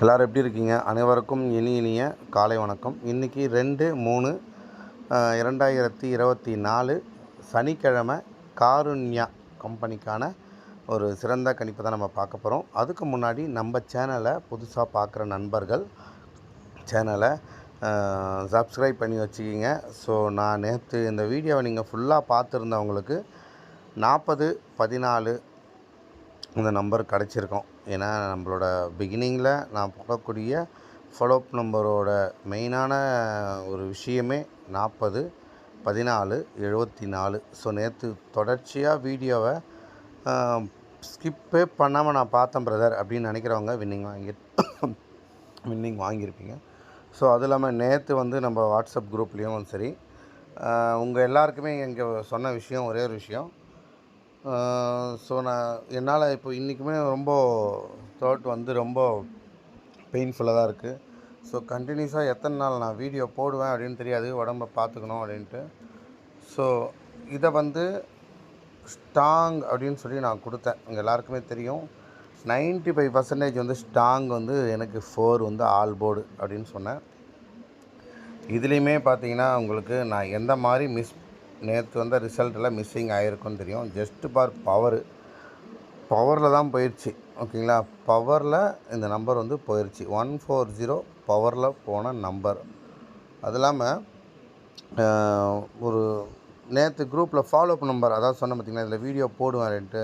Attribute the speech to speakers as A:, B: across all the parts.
A: எல்லோரும் எப்படி இருக்கீங்க? அனைவருக்கும் இனி இனிய காலை வணக்கம். இன்றைக்கி ரெண்டு மூணு இரண்டாயிரத்தி இருபத்தி நாலு சனிக்கிழமை காருண்யா கம்பெனிக்கான ஒரு சிறந்த கணிப்பை தான் நம்ம பார்க்க போகிறோம் அதுக்கு முன்னாடி நம்ம சேனலை புதுசாக பார்க்குற நண்பர்கள் சேனலை சப்ஸ்கிரைப் பண்ணி வச்சுக்கிங்க. ஸோ நான் நேற்று இந்த வீடியோவை நீங்கள் ஃபுல்லாக பார்த்துருந்தவங்களுக்கு நாற்பது பதினாலு இந்த நம்பர் கிடச்சிருக்கோம். ஏன்னா நம்மளோட பிகினிங்கில் நான் போடக்கூடிய ஃபாலோஅப் நம்பரோட மெயினான ஒரு விஷயமே நாற்பது பதினாலு எழுபத்தி நாலு ஸோ நேற்று தொடர்ச்சியாக வீடியோவை ஸ்கிப்பே பண்ணாமல் நான் பார்த்தேன் பிரதர் அப்படின்னு நினைக்கிறவங்க வின்னிங் வாங்கி வின்னிங் வாங்கியிருப்பீங்க. ஸோ அது இல்லாமல் நேற்று வந்து நம்ம வாட்ஸ்அப் குரூப்லேயும் சரி உங்கள் எல்லாருக்குமே இங்கே சொன்ன விஷயம் ஒரே ஒரு விஷயம். ஸோ நான் என்னால் இப்போ இன்றைக்குமே ரொம்ப த்ரோட் வந்து ரொம்ப பெயின்ஃபுல்லாக தான் இருக்குது ஸோ கண்டினியூஸாக எத்தனை நாள் நான் வீடியோ போடுவேன் அப்படின்னு தெரியாது உடம்ப பார்த்துக்கணும் அப்படின்ட்டு. ஸோ இதை வந்து ஸ்டாங் அப்படின்னு சொல்லி நான் கொடுத்தேன். உங்கள் எல்லாருக்குமே தெரியும். 95% ஃபைவ் பர்சன்டேஜ் வந்து ஸ்டாங் வந்து எனக்கு ஃபோர் வந்து ஆல் போர்டு அப்படின்னு சொன்னேன். இதுலேயுமே பார்த்தீங்கன்னா உங்களுக்கு நான் எந்த மாதிரி மிஸ் நேற்று வந்த ரிசல்ட்டெல்லாம் மிஸ்ஸிங் ஆகிருக்குன்னு தெரியும். ஜஸ்ட்டு பார் பவரு பவரில் தான் போயிடுச்சு ஓகேங்களா பவரில் இந்த நம்பர் வந்து போயிடுச்சு ஒன் ஃபோர் ஜீரோ பவரில் போன நம்பர் அது இல்லாமல் ஒரு நேற்று குரூப்பில் ஃபாலோ அப் நம்பர் அதாவது சொன்னேன் பார்த்தீங்களா இதில் வீடியோ போடுவேன்ட்டு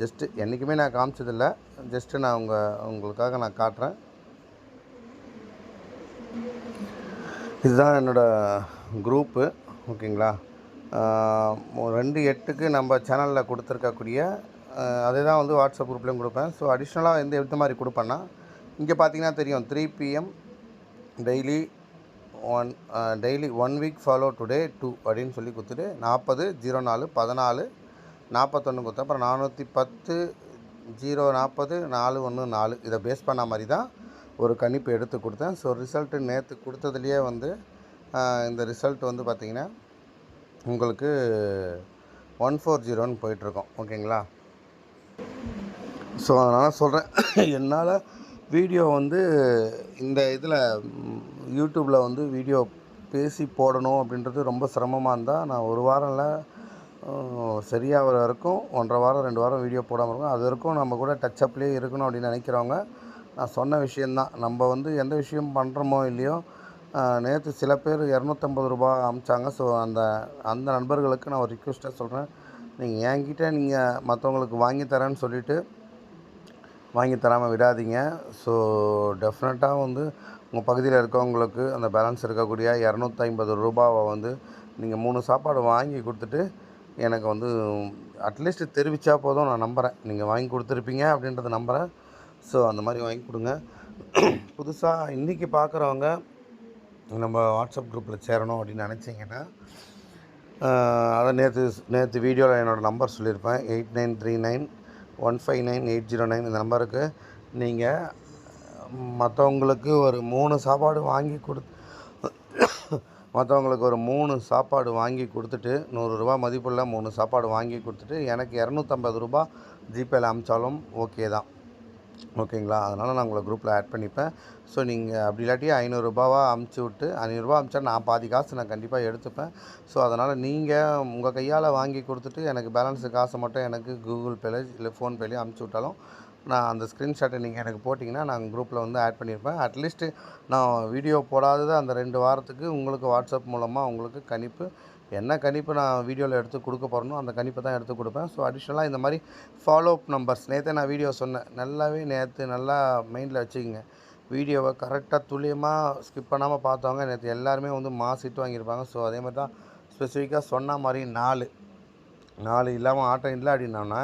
A: ஜஸ்ட்டு என்றைக்குமே நான் காமிச்சதில்லை. ஜஸ்ட்டு நான் உங்கள் உங்களுக்காக நான் காட்டுறேன். இதுதான் என்னோடய குரூப்பு ஓகேங்களா ரெண்டு எட்டுக்கு நம்ம சேனலில் கொடுத்துருக்கக்கூடிய அதே தான் வந்து வாட்ஸ்அப் குரூப்லேயும் கொடுப்பேன். ஸோ அடிஷ்னலாக எந்த எந்த மாதிரி கொடுப்பேன்னா இங்கே பார்த்தீங்கன்னா தெரியும் three PM daily one daily one week follow today two அப்படின்னு சொல்லி கொடுத்துட்டு நாற்பது ஜீரோ நாலு பதினாலு நாற்பத்தொன்று கொடுத்தேன். அப்புறம் நானூற்றி பத்து ஜீரோ நாற்பது நாலு ஒன்று நாலு இதை பேஸ் பண்ண மாதிரி தான் ஒரு கணிப்பு எடுத்து கொடுத்தேன். ஸோ ரிசல்ட்டு நேற்று கொடுத்ததுலேயே வந்து இந்த ரிசல்ட் வந்து பார்த்திங்கன்னா உங்களுக்கு ஒன் ஃபோர் ஜீரோன்னு போயிட்டுருக்கோம். ஓகேங்களா? ஸோ அதனால் சொல்கிறேன் என்னால் வீடியோ வந்து இந்த இதில் யூடியூப்பில் வந்து வீடியோ பேசி போடணும் அப்படின்றது ரொம்ப சிரமமாக இருந்தால் நான் ஒரு வாரம் இல்லை சரியாகிற வரைக்கும் ஒன்றரை வாரம் ரெண்டு வாரம் வீடியோ போடாமல் இருக்கும் அது வரைக்கும் நம்ம கூட டச்சப்லேயே இருக்கணும் அப்படின்னு நினைக்கிறவங்க நான் சொன்ன விஷயந்தான் நம்ம வந்து எந்த விஷயம் பண்ணுறோமோ இல்லையோ நேற்று சில பேர் இரநூத்தம்பது ரூபா அமிச்சாங்க. ஸோ அந்த அந்த நண்பர்களுக்கு நான் ஒரு ரிக்வெஸ்ட்டாக சொல்கிறேன் நீங்கள் என்கிட்ட நீங்கள் மற்றவங்களுக்கு வாங்கி தரேன்னு சொல்லிவிட்டு வாங்கி தராமல் விடாதீங்க. ஸோ டெஃபினட்டாக வந்து உங்கள் பகுதியில் இருக்கவங்களுக்கு அந்த பேலன்ஸ் இருக்கக்கூடிய இரநூத்தைம்பது ரூபாவை வந்து நீங்கள் மூணு சாப்பாடு வாங்கி கொடுத்துட்டு எனக்கு வந்து அட்லீஸ்ட் தெரிவித்தா போதும் நான் நம்புகிறேன் நீங்கள் வாங்கி கொடுத்துருப்பீங்க அப்படின்றத நம்புகிறேன் ஸோ அந்த மாதிரி வாங்கி கொடுங்க. புதுசாக இன்றைக்கி பார்க்குறவங்க நம்ம வாட்ஸ்அப் குரூப்பில் சேரணும் அப்படின்னு நினச்சிங்கன்னா அதை நேற்று நேற்று வீடியோவில் என்னோடய நம்பர் சொல்லியிருப்பேன். Eight nine three nine one five nine eight zero nine இந்த நம்பருக்கு நீங்கள் மற்றவங்களுக்கு ஒரு மூணு சாப்பாடு வாங்கி கொடு மற்றவங்களுக்கு ஒரு மூணு சாப்பாடு வாங்கி கொடுத்துட்டு நூறுரூவா மதிப்புள்ள மூணு சாப்பாடு வாங்கி கொடுத்துட்டு எனக்கு இரநூத்தம்பது ரூபா ஜிபேயில் அமிச்சாலும் ஓகே தான். ஓகேங்களா? அதனால் நான் உங்களை குரூப்பில் ஆட் பண்ணிப்பேன். ஸோ நீங்கள் அப்படி இல்லாட்டி ஐநூறுரூபாவா அமுச்சு விட்டு ஐநூறுரூவா அமுச்சா நான் பாதி காசு நான் கண்டிப்பாக எடுத்துப்பேன். ஸோ அதனால் நீங்கள் உங்கள் கையால் வாங்கி கொடுத்துட்டு எனக்கு பேலன்ஸு காசை மட்டும் எனக்கு கூகுள் பேல இல்லை ஃபோன்பேலேயே அமுச்சு விட்டாலும் நான் அந்த ஸ்க்ரீன்ஷாட்டை நீங்கள் எனக்கு போட்டிங்கன்னா நான் குரூப்பில் வந்து ஆட் பண்ணியிருப்பேன். அட்லீஸ்ட்டு நான் வீடியோ போடாதது அந்த ரெண்டு வாரத்துக்கு உங்களுக்கு வாட்ஸ்அப் மூலமாக உங்களுக்கு கணிப்பு என்ன கணிப்பு நான் வீடியோவில் எடுத்து கொடுக்க போகிறேனோ அந்த கணிப்பை தான் எடுத்து கொடுப்பேன். ஸோ அடிஷ்னலாக இந்த மாதிரி ஃபாலோஅப் நம்பர்ஸ் நேற்றே நான் வீடியோ சொன்னேன். நல்லாவே நேற்று நல்லா மைண்டில் வச்சுக்கோங்க. வீடியோவை கரெக்டாக துல்லியமாக ஸ்கிப் பண்ணாமல் பார்த்தவங்க நேற்று எல்லாருமே வந்து மாஸ் ஹிட் வாங்கியிருப்பாங்க. ஸோ அதே மாதிரி தான் ஸ்பெசிஃபிக்காக சொன்ன மாதிரி நாலு. நாலு இல்லாமல் ஆட்டம் இல்லை அப்படின்னோன்னா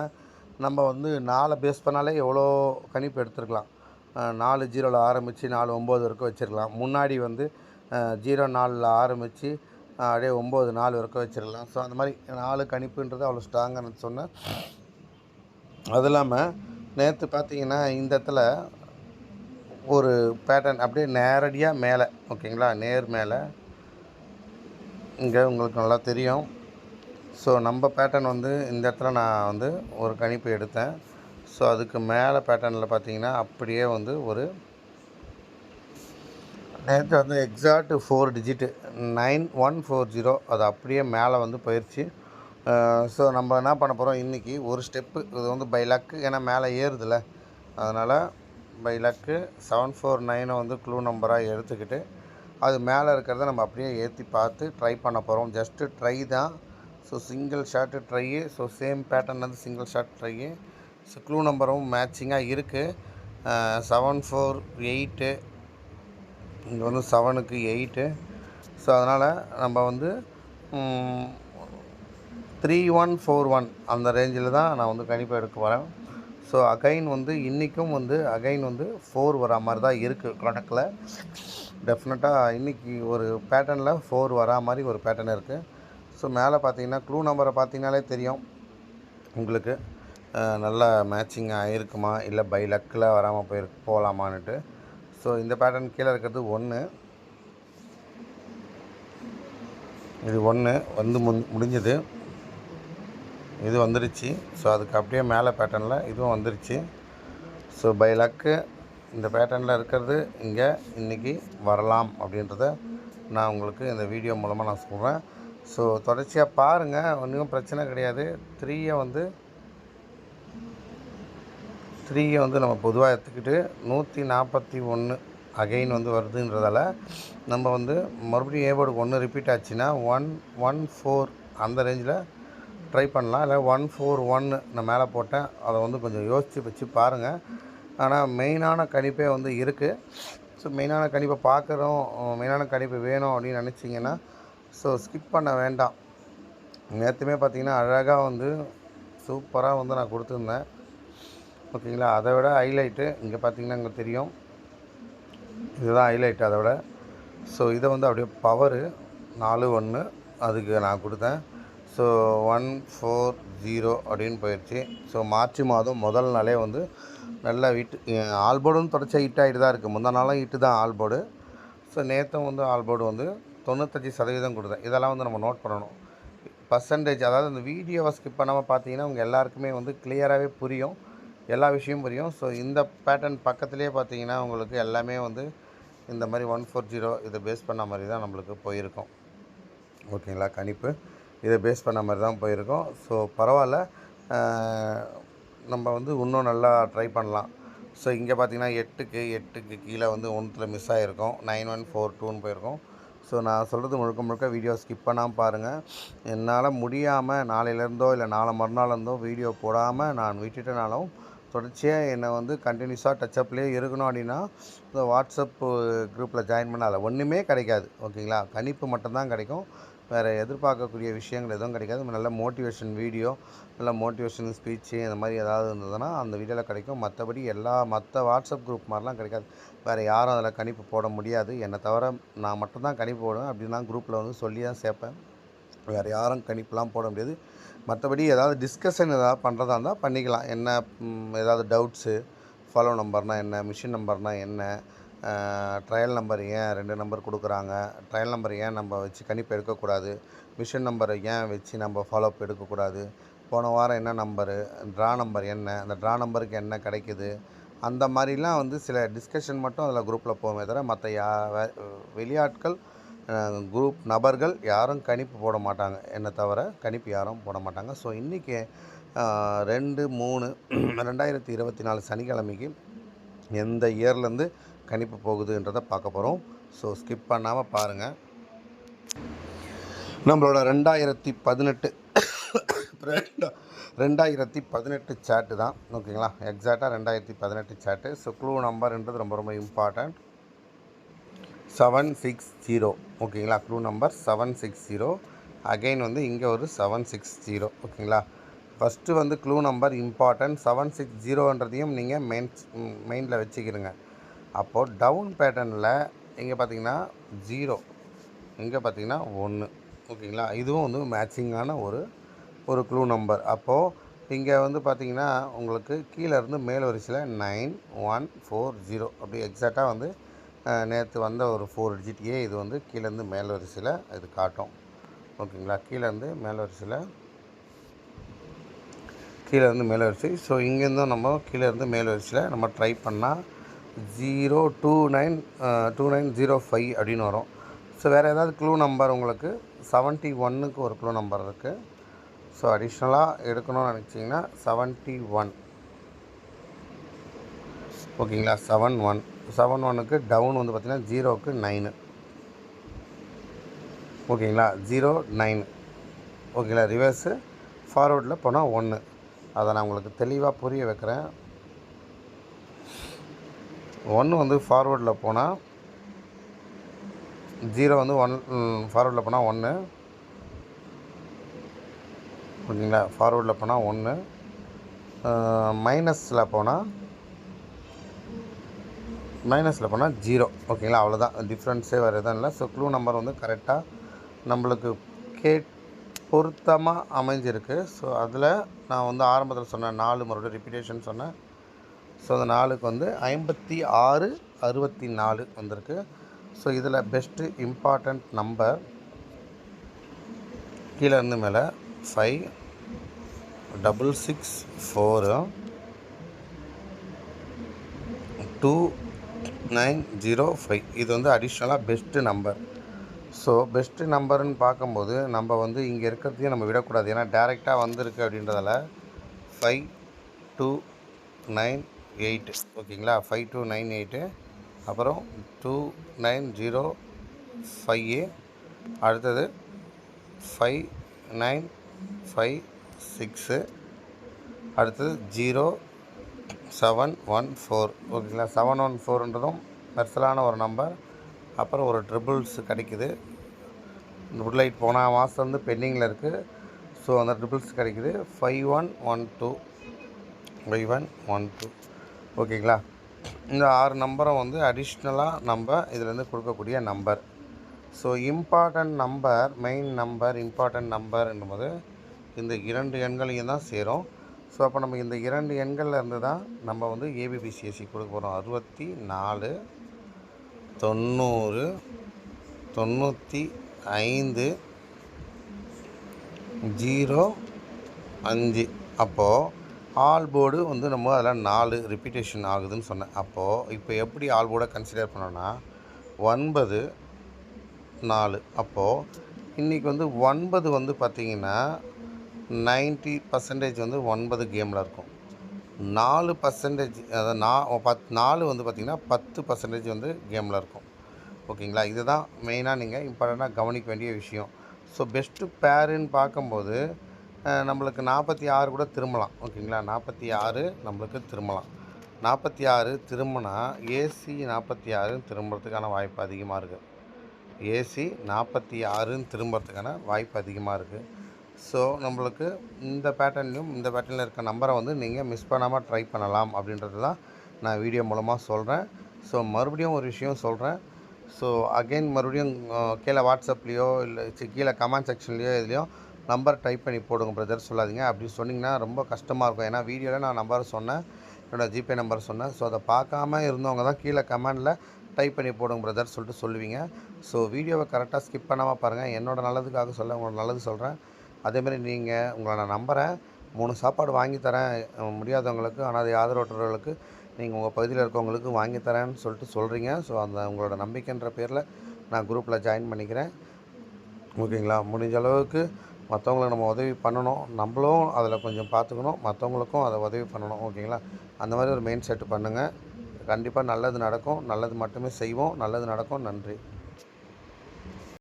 A: நம்ம வந்து நாலை பேஸ் பண்ணாலே எவ்வளோ கணிப்பு எடுத்துருக்கலாம். நாலு ஜீரோவில் ஆரம்பித்து நாலு ஒம்பது வரைக்கும் வச்சுருக்கலாம். முன்னாடி வந்து ஜீரோ நாலில் ஆரம்பித்து அப்படியே ஒம்பது நாலு வரைக்கும் வச்சிடலாம் ஸோ அந்த மாதிரி நாலு கணிப்புன்றது அவ்வளோ ஸ்ட்ராங்காக சொன்னேன். அது இல்லாமல் நேற்று பார்த்தீங்கன்னா இந்த இடத்துல ஒரு பேட்டர்ன் அப்படியே நேரடியாக மேலே ஓகேங்களா நேர் மேலே. இங்கே உங்களுக்கு நல்லா தெரியும். ஸோ நம்ம பேட்டர்ன் வந்து இந்த இடத்துல நான் வந்து ஒரு கணிப்பு எடுத்தேன். ஸோ அதுக்கு மேலே பேட்டர்னில் பார்த்தீங்கன்னா அப்படியே வந்து ஒரு நேற்று வந்து exact four digit nine one four zero அது அப்படியே மேலே வந்து போயிடுச்சு ஸோ நம்ம என்ன பண்ண போகிறோம் இன்றைக்கி ஒரு ஸ்டெப்பு இது வந்து பை லக்கு ஏன்னா மேலே ஏறுதில்ல. அதனால் பை லக்கு செவன் ஃபோர் நைனை வந்து க்ளூ நம்பராக எடுத்துக்கிட்டு அது மேலே இருக்கிறத நம்ம அப்படியே ஏற்றி பார்த்து ட்ரை பண்ண போகிறோம் ஜஸ்ட்டு ட்ரை தான். So single shot try so same pattern வந்து single shot try so clue நம்பரும் மேட்சிங்காக இருக்குது செவன் ஃபோர் எயிட்டு இங்கே வந்து செவனுக்கு எயிட்டு ஸோ அதனால் நம்ம வந்து த்ரீ ஒன் ஃபோர் ஒன் அந்த ரேஞ்சில் தான் நான் வந்து கணிப்பு எடுக்க வரேன் ஸோ அகைன் வந்து இன்றைக்கும் வந்து அகைன் வந்து ஃபோர் வரா மாதிரி தான் இருக்குது கணக்கில். டெஃபினட்டாக இன்றைக்கி ஒரு பேட்டர்னில் ஃபோர் வரா மாதிரி ஒரு பேட்டர்ன் இருக்குது ஸோ மேலே பார்த்தீங்கன்னா க்ளூ நம்பரை பார்த்தீங்கனாலே தெரியும். உங்களுக்கு நல்லா மேட்சிங் ஆகிருக்குமா இல்லை பை லக்கில் வராமல் போயிருக்கு போகலாமான்னுட்டு ஸோ இந்த பேட்டர்ன் கீழே இருக்கிறது ஒன்று இது ஒன்று வந்து முன் முடிஞ்சது. இது வந்துருச்சு. ஸோ அதுக்கு அப்படியே மேலே பேட்டர்னில் இதுவும் வந்துருச்சு. ஸோ பை லக்கு இந்த பேட்டர்னில் இருக்கிறது இங்கே இன்றைக்கி வரலாம் அப்படின்றத நான் உங்களுக்கு இந்த வீடியோ மூலமாக நான் சொல்கிறேன் ஸோ தொடர்ச்சியாக பாருங்கள் ஒன்றும் பிரச்சனை கிடையாது. த்ரீயை வந்து த்ரீயை வந்து நம்ம பொதுவாக எடுத்துக்கிட்டு நூற்றி நாற்பத்தி ஒன்று அகைன் வந்து வருதுன்றதால நம்ம வந்து மறுபடியும் ஏபோர்டுக்கு ஒன்று ரிப்பீட் ஆச்சுன்னா ஒன் ஒன் ஃபோர் அந்த ரேஞ்சில் ட்ரை பண்ணலாம். இல்லை ஒன் ஃபோர் ஒன்று நான் மேலே போட்டேன். அதை வந்து கொஞ்சம் யோசித்து வச்சு பாருங்கள் ஆனால் மெயினான கணிப்பே வந்து இருக்குது ஸோ மெயினான கணிப்பை பார்க்குறோம். மெயினான கணிப்பு வேணும் அப்படின்னு நினச்சிங்கன்னா ஸோ ஸ்கிப் பண்ண வேண்டாம். நேற்றுமே பார்த்தீங்கன்னா அழகாக வந்து சூப்பராக வந்து நான் கொடுத்துருந்தேன். ஓகேங்களா? அதை விட ஹைலைட்டு இங்கே பார்த்தீங்கன்னா இங்கே தெரியும். இதுதான் ஹைலைட் அதை விட. ஸோ இதை வந்து அப்படியே பவரு நாலு ஒன்று அதுக்கு நான் கொடுத்தேன். ஸோ ஒன் ஃபோர் ஜீரோ அப்படின்னு போயிடுச்சு ஸோ மார்ச் மாதம் முதல் நாளே வந்து நல்லா ஹிட் ஆல்போர்டும் தொடர்ச்சியாக ஹிட் ஆகிட்டு தான் இருக்குது முந்தா நாளும் ஹிட்டு தான் ஆல்போர்டு ஸோ நேற்றும் வந்து ஆல்போர்டு வந்து தொண்ணூத்தஞ்சு சதவீதம் கொடுத்தேன். இதெல்லாம் வந்து நம்ம நோட் பண்ணணும். பர்சன்டேஜ் அதாவது இந்த வீடியோவை ஸ்கிப் பண்ணாமல் பார்த்தீங்கன்னா உங்கள் எல்லாருக்குமே வந்து கிளியராகவே புரியும். எல்லா விஷயமும் புரியும். ஸோ இந்த பேட்டர்ன் பக்கத்துலேயே பார்த்தீங்கன்னா உங்களுக்கு எல்லாமே வந்து இந்த மாதிரி ஒன் ஃபோர் ஜீரோ இதை பேஸ் பண்ண மாதிரி தான் நம்மளுக்கு போயிருக்கும். ஓகேங்களா? கணிப்பு. இதை பேஸ் பண்ண மாதிரி தான் போயிருக்கோம். ஸோ பரவாயில்ல. நம்ம வந்து இன்னும் நல்லா ட்ரை பண்ணலாம். ஸோ இங்கே பார்த்தீங்கன்னா எட்டுக்கு எட்டுக்கு கீழே வந்து ஒன்றில் மிஸ் ஆகிருக்கும் நைன் ஒன் ஃபோர் டூன்னு போயிருக்கோம். ஸோ நான் சொல்கிறது முழுக்க முழுக்க வீடியோ ஸ்கிப் பண்ணாமல் பாருங்கள் என்னால் முடியாமல் நாளையிலேருந்தோ இல்லை நாளை மறுநாள் இருந்தோ வீடியோ போடாமல் நான் விட்டுட்டனாலும் தொடர்ச்சியாக என்னை வந்து கண்டினியூஸாக டச்சப்லேயே இருக்கணும் அப்படின்னா இந்த வாட்ஸ்அப்பு குரூப்பில் ஜாயின் பண்ண அதில் ஒன்றுமே கிடைக்காது. ஓகேங்களா? கணிப்பு மட்டும்தான் கிடைக்கும். வேறு எதிர்பார்க்கக்கூடிய விஷயங்கள் எதுவும் கிடைக்காது. நல்ல மோட்டிவேஷன் வீடியோ நல்ல மோட்டிவேஷன் ஸ்பீச்சு இந்த மாதிரி ஏதாவது இருந்ததுன்னா அந்த வீடியோவில் கிடைக்கும். மற்றபடி எல்லா மற்ற வாட்ஸ்அப் குரூப் மாதிரிலாம் கிடைக்காது. வேறு யாரும் அதில் கணிப்பு போட முடியாது. என்னை தவிர நான் மட்டும்தான் கணிப்பு போடுவேன். அப்படின்னா குரூப்பில் வந்து சொல்லி தான் சேர்ப்பேன். வேறு யாரும் கணிப்புலாம் போட முடியாது. மற்றபடி ஏதாவது டிஸ்கஷன் ஏதாவது பண்ணுறதா இருந்தால் பண்ணிக்கலாம். என்ன ஏதாவது டவுட்ஸு ஃபாலோ நம்பர்னால் என்ன மிஷின் நம்பர்னால் என்ன ட்ரையல் நம்பர் ஏன் ரெண்டு நம்பர் கொடுக்குறாங்க ட்ரையல் நம்பர் ஏன் நம்ம வச்சு கணிப்பு எடுக்கக்கூடாது மிஷின் நம்பரை ஏன் வச்சு நம்ம ஃபாலோ அப் எடுக்கக்கூடாது போன வாரம் என்ன நம்பரு ட்ரா நம்பர் என்ன அந்த ட்ரா நம்பருக்கு என்ன கிடைக்குது அந்த மாதிரிலாம் வந்து சில டிஸ்கஷன் மட்டும் அதில் குரூப்பில் போகுமே தவிர மற்ற யா வெளியாட்கள் குரூப் நபர்கள் யாரும் கணிப்பு போட மாட்டாங்க. என்னை தவிர கணிப்பு யாரும் போட மாட்டாங்க. ஸோ இன்றைக்கி ரெண்டு மூணு ரெண்டாயிரத்தி இருபத்தி நாலு சனிக்கிழமைக்கு எந்த இயர்லேருந்து கணிப்பு போகுதுன்றதை பார்க்க போகிறோம் ஸோ ஸ்கிப் பண்ணாமல் பாருங்கள் நம்மளோட ரெண்டாயிரத்தி பதினெட்டு ரெண்டாயிரத்தி பதினெட்டு சேட்டு தான். ஓகேங்களா எக்ஸாக்டாக ரெண்டாயிரத்தி பதினெட்டு சேட்டு ஸோ க்ளூ நம்பர்ன்றது ரொம்ப ரொம்ப இம்பார்ட்டண்ட் செவன் சிக்ஸ் ஜீரோ ஓகேங்களா clue number seven six zero again வந்து இங்கே ஒரு செவன் சிக்ஸ் ஜீரோ ஓகேங்களா ஃபஸ்ட்டு வந்து clue number important seven six ஜீரோன்றதையும் நீங்கள் மெயின் மெயினில் வச்சுக்கிருங்க அப்போது டவுன் பேட்டர்னில் இங்கே பார்த்தீங்கன்னா ஜீரோ இங்கே பார்த்தீங்கன்னா ஒன்று ஓகேங்களா இதுவும் வந்து மேட்சிங்கான ஒரு ஒரு க்ளூ நம்பர் அப்போது இங்கே வந்து பார்த்தீங்கன்னா உங்களுக்கு கீழே இருந்து மேல் வரிசையில் நைன் ஒன் ஃபோர் ஜீரோ அப்படி எக்ஸாக்டாக வந்து நேற்று வந்த ஒரு ஃபோர் டிஜிட் இது வந்து கீழேருந்து மேல் வரிசையில் இது காட்டும். ஓகேங்களா? கீழேருந்து மேல் வரிசையில் கீழேருந்து மேல் வரிசை ஸோ இங்கேருந்தும் நம்ம கீழேருந்து மேல் வரிசையில் நம்ம ட்ரை பண்ணால் zero two nine two nine zero five அப்படின்னு வரும். ஸோ வேறு ஏதாவது க்ளூ நம்பர் உங்களுக்கு? செவன்ட்டி ஒன்னுக்கு ஒரு க்ளூ நம்பர் இருக்குது ஸோ அடிஷ்னலாக எடுக்கணும்னு நினச்சிங்கன்னா செவன்ட்டி ஒன் ஓகேங்களா? செவன் ஒன் செவன் ஒனுக்கு டவுன் வந்து பார்த்திங்கன்னா ஜீரோவுக்கு நைனு ஓகேங்களா? ஜீரோ நைன் ஓகேங்களா? ரிவர்ஸு ஃபார்வர்டில் போனால் ஒன்று அதை நான் உங்களுக்கு தெளிவாக புரிய வைக்கிறேன். ஒன்று வந்து ஃபார்வர்டில் போனால் ஜீரோ வந்து ஒன் ஃபார்வர்டில் போனால் ஒன்று ஓகேங்களா? ஃபார்வர்டில் போனால் ஒன்று மைனஸில் போனால் மைனஸில் போனால் ஜீரோ ஓகேங்களா அவ்வளோதான் டிஃப்ரென்ஸே வேறு எதுவும் இல்லை. ஸோ க்ளூ நம்பர் வந்து கரெக்டாக நம்மளுக்கு கே பொருத்தமாக அமைஞ்சிருக்கு. ஸோ அதில் நான் வந்து ஆரம்பத்தில் சொன்னேன் நாலு மறுபடியும் ரிப்பீட்டேஷன் சொன்னேன் ஸோ அந்த நாலுக்கு வந்து ஐம்பத்தி ஆறு அறுபத்தி நாலு வந்திருக்கு. ஸோ இதில் பெஸ்ட்டு இம்பார்ட்டண்ட் நம்பர் கீழே இருந்து மேலே five double six four two nine zero five. இது வந்து அடிஷ்னலாக பெஸ்ட்டு நம்பர் ஸோ பெஸ்ட்டு நம்பர்னு பார்க்கும்போது நம்ம வந்து இங்கே இருக்கிறதையும் நம்ம விடக்கூடாது. ஏன்னா டேரெக்டாக வந்திருக்கு அப்படின்றதால ஃபைவ் டூ நைன் எயிட் ஓகேங்களா? ஃபைவ் டூ நைன் எயிட்டு அப்புறம் டூ நைன் ஜீரோ ஃபைவ் அடுத்தது ஃபைவ் நைன் ஃபைவ் சிக்ஸு அடுத்தது ஜீரோ செவன் ஒன் ஃபோர் ஓகேங்களா? செவன் ஒன் ஃபோர்ன்றதும் மெர்சலான ஒரு நம்பர். அப்புறம் ஒரு ட்ரிபிள்ஸ் கிடைக்குது. லைட் போன மாதம் வந்து பெண்டிங்கில் இருக்குது ஸோ அந்த ட்ரிபிள்ஸ் கிடைக்குது. Five one one two five one one two ஓகேங்களா? இந்த ஆறு நம்பரும் வந்து அடிஷ்னலாக நம்ம இதுலேருந்து கொடுக்கக்கூடிய number. So important number main number important நம்பர்ன்னும் போது இந்த இரண்டு எண்களையும் தான் சேரும். ஸோ அப்போ நம்ம இந்த இரண்டு எண்களில் இருந்து தான் நம்ம வந்து ஏபிபிசிஎஸ்சி கொடுக்க போகிறோம் அறுபத்தி நாலு தொண்ணூறு தொண்ணூற்றி ஐந்து ஜீரோ அஞ்சு. அப்போது ஆல் போர்டு வந்து நம்ம அதில் நாலு ரிப்பீட்டேஷன் ஆகுதுன்னு சொன்னேன். அப்போது இப்போ எப்படி ஆல் போர்டை கன்சிடர் பண்ணோன்னா ஒன்பது நாலு. அப்போது இன்றைக்கி வந்து ஒன்பது வந்து பார்த்திங்கன்னா நைன்ட்டி பர்சன்டேஜ் வந்து ஒன்பது கேமில் இருக்கும். நாலு பர்சன்டேஜ் அதாவது நா பத் நாலு வந்து பார்த்திங்கன்னா பத்து பர்சன்டேஜ் வந்து கேமில் இருக்கும். ஓகேங்களா? இதுதான் மெயினாக நீங்கள் இம்பார்ட்டண்ட்டாக கவனிக்க வேண்டிய விஷயம். ஸோ பெஸ்ட்டு பேருன்னு பார்க்கும்போது நம்மளுக்கு நாற்பத்தி ஆறு கூட திரும்பலாம். ஓகேங்களா? நாற்பத்தி ஆறு நம்மளுக்கு திரும்பலாம். நாற்பத்தி ஆறு திரும்பினா ஏசி நாற்பத்தி ஆறு திரும்புறதுக்கான வாய்ப்பு அதிகமாக இருக்குது ஏசி நாற்பத்தி ஆறுன்னு திரும்புறதுக்கான வாய்ப்பு அதிகமாக இருக்குது ஸோ நம்மளுக்கு இந்த பேட்டர்ன்லையும் இந்த பேட்டர்னில் இருக்க நம்பரை வந்து நீங்கள் மிஸ் பண்ணாமல் ட்ரை பண்ணலாம் அப்படின்றது தான் நான் வீடியோ மூலமாக சொல்கிறேன் ஸோ மறுபடியும் ஒரு விஷயம் சொல்கிறேன் ஸோ அகைன் மறுபடியும் கீழே வாட்ஸ்அப்லேயோ இல்லை கீழே கமெண்ட் செக்ஷன்லேயோ எதுலேயோ நம்பர் டைப் பண்ணி போடுங்க பிரதர் சொல்லாதீங்க. அப்படி சொன்னிங்கன்னா ரொம்ப கஷ்டமாக இருக்கும். ஏன்னா வீடியோவில் நான் நம்பர் சொன்னேன். என்னோடய ஜிபே நம்பர் சொன்னேன். ஸோ அதை பார்க்காம இருந்தவங்க தான் கீழே கமெண்டில் டைப் பண்ணி போடுங்க பிரதர் சொல்லிட்டு சொல்லுவீங்க. ஸோ வீடியோவை கரெக்டாக ஸ்கிப் பண்ணாமல் பாருங்கள் என்னோடய நல்லதுக்காக சொல்ல உங்களோட நல்லது சொல்கிறேன் அதேமாதிரி நீங்கள் உங்களை நான் நம்புகிறேன் மூணு சாப்பாடு வாங்கி தரேன். முடியாதவங்களுக்கு முடியாதவங்களுக்கு அனாதை ஆதரவற்றவர்களுக்கு நீங்கள் உங்கள் பகுதியில் இருக்கவங்களுக்கு வாங்கி தரேன்னு சொல்லிட்டு சொல்கிறீங்க ஸோ அந்த உங்களோட நம்பிக்கைன்ற பேரில் நான் குரூப்பில் ஜாயின் பண்ணிக்கிறேன். ஓகேங்களா? முடிஞ்ச அளவுக்கு மற்றவங்களுக்கு நம்ம உதவி பண்ணணும். நம்மளும் அதில் கொஞ்சம் பார்த்துக்கணும் மற்றவங்களுக்கும் அதை உதவி பண்ணணும். ஓகேங்களா? அந்த மாதிரி ஒரு மெயின் செட் பண்ணுங்கள் கண்டிப்பாக நல்லது நடக்கும். நல்லது மட்டுமே செய்வோம். நல்லது நடக்கும். நன்றி.